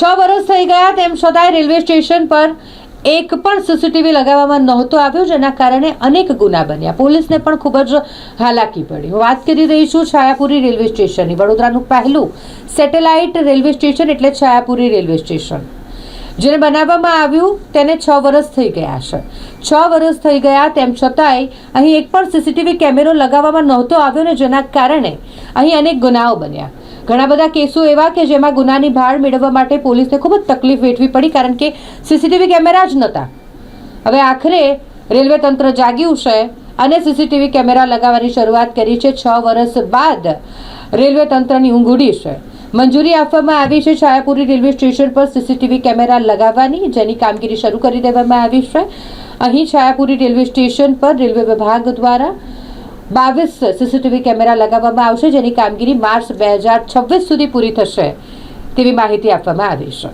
છ વર્ષ થઈ ગયા તેમ છતાંય રેલવે સ્ટેશન પર એક પણ સીસીટીવી લગાવવામાં નહોતો આવ્યો, જેના કારણે અનેક ગુના બન્યા. પોલીસને પણ ખૂબ જ હાલાકી પડી. હું વાત કરી રહી છું છાયાપુરી રેલવે સ્ટેશનની. વડોદરાનું પહેલું સેટેલાઇટ રેલવે સ્ટેશન એટલે છાયાપુરી રેલવે સ્ટેશન. જેને બનાવવામાં આવ્યું તેને છ વર્ષ થઈ ગયા છે. છ વર્ષ થઈ ગયા તેમ છતાંય અહીં એક પણ સીસીટીવી કેમેરો લગાવવામાં નહોતો આવ્યો ને જેના કારણે અહીં અનેક ગુનાઓ બન્યા. ઘણા બધા કેસો એવા કે જેમાં ગુનાની ભાળ મેળવવા માટે પોલીસને ખૂબ જ તકલીફ વેઠવી પડી કારણ કે સીસીટીવી કેમેરા જ નહોતા. હવે આખરે રેલવે તંત્ર જાગ્યું છે અને સીસીટીવી કેમેરા લગાવવાની શરૂઆત કરી છે. છ વર્ષ બાદ રેલવે તંત્રની ઊંઘ ઉડી છે. મંજૂરી આપવામાં આવી છે. છાયાપુરી રેલવે સ્ટેશન પર સીસીટીવી કેમેરા લગાવવાની જેની કામગીરી શરૂ કરી દેવામાં આવી છે. અહીં છાયાપુરી રેલવે સ્ટેશન પર રેલવે વિભાગ દ્વારા બાવીસ સીસીટીવી કેમેરા લગાવવામાં આવશે, જેની કામગીરી માર્ચ બે હજાર છવ્વીસ સુધી પૂરી થશે. તેવી માહિતી આપવામાં આવી છે.